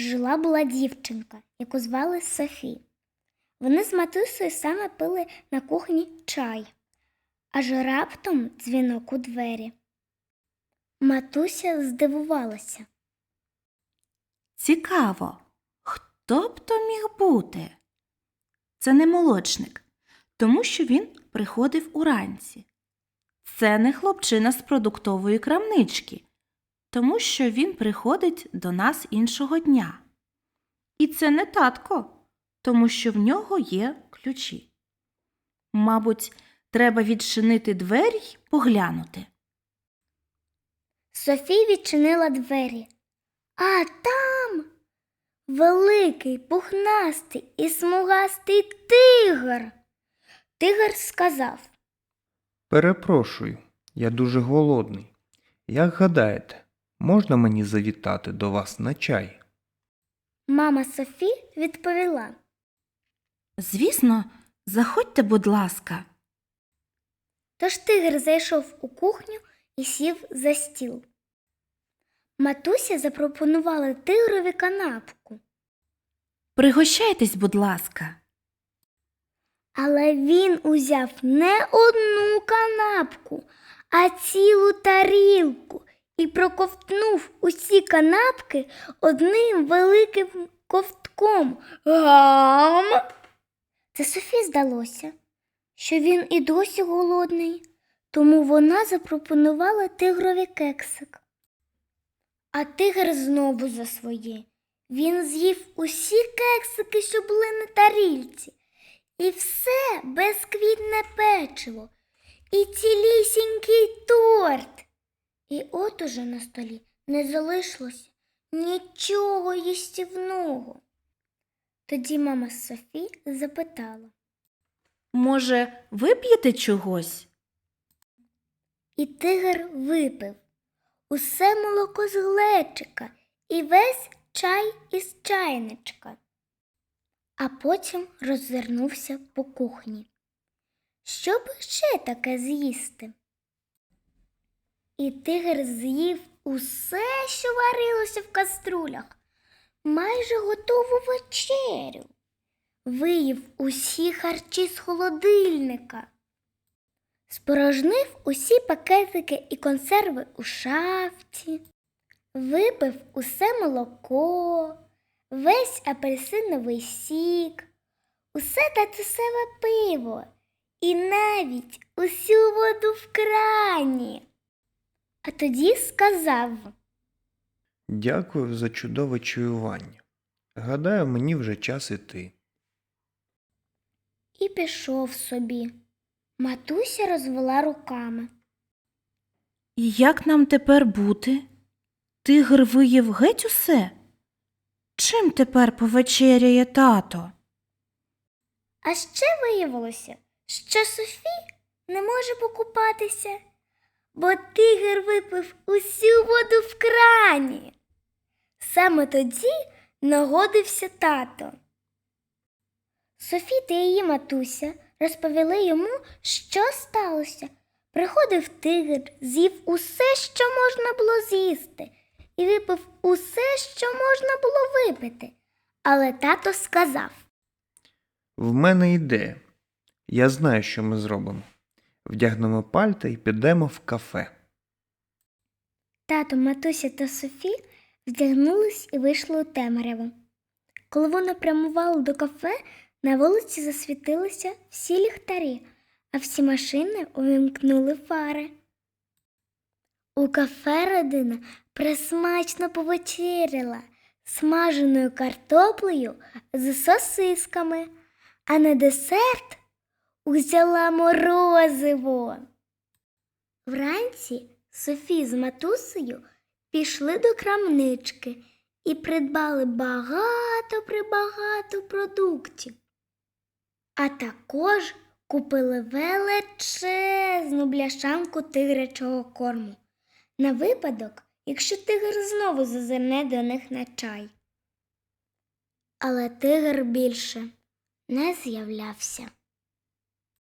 жила була дівчинка, яку звали Софі. Вони з матусею саме пили на кухні чай, аж раптом дзвінок у двері. Матуся здивувалася. Цікаво, хто б то міг бути? Це не молочник, тому що він приходив уранці. Це не хлопчина з продуктової крамнички, тому що він приходить до нас іншого дня. І це не татко, тому що в нього є ключі. Мабуть, треба відчинити двері й поглянути. Софі відчинила двері. А там великий, пухнастий і смугастий тигр. Тигр сказав Перепрошую, я дуже голодний. Як гадаєте, можна мені завітати до вас на чай? Мама Софі відповіла. Звісно, заходьте, будь ласка. Тож тигр зайшов у кухню і сів за стіл. Матуся запропонувала тигрові канапку, Пригощайтесь, будь ласка. але він узяв не одну канапку, а цілу тарілку і проковтнув усі канапки одним великим ковтком. Гам! Це Софі здалося, що він і досі голодний, тому вона запропонувала тигрові кексик. А тигр знову за своє. Він з'їв усі кексики, що були на тарільці, і все безквітне печиво, і цілісінький торт. І от уже на столі не залишилося нічого їстівного. Тоді мама Софі запитала. Може, вип'єте чогось? І тигр випив усе молоко з глечика і весь чай із чайничка, а потім роззирнувся по кухні. Що б ще таке з'їсти? І тигр з'їв усе, що варилося в каструлях, майже готову вечерю, виїв усі харчі з холодильника. Спорожнив усі пакетики і консерви у шафці, випив усе молоко, весь апельсиновий сік, усе татусеве пиво і навіть усю воду в крані. А тоді сказав Дякую за чудове чуювання. Гадаю, мені вже час іти. і пішов собі. Матуся розвела руками. І як нам тепер бути? Тигр виїв геть усе? Чим тепер повечеряє тато? А ще виявилося, що Софі не може покупатися, бо тигр випив усю воду в крані. Саме тоді нагодився тато. Софі та її матуся розповіли йому, що сталося. Приходив тигр, з'їв усе, що можна було з'їсти, і випив усе, що можна було випити. Але тато сказав. В мене ідея. Я знаю, що ми зробимо. Вдягнемо пальта і підемо в кафе. Тато, матуся та Софі вдягнулись і вийшли у темряву. Коли вони прямували до кафе, на вулиці засвітилися всі ліхтарі, а всі машини увімкнули фари. У кафе родина присмачно повечеряла смаженою картоплею з сосисками, а на десерт узяла морозиво. Вранці Софі з матусею пішли до крамнички і придбали багато-прибагато продуктів. А також купили величезну бляшанку тигрячого корму на випадок, якщо тигр знову зазирне до них на чай. Але тигр більше не з'являвся.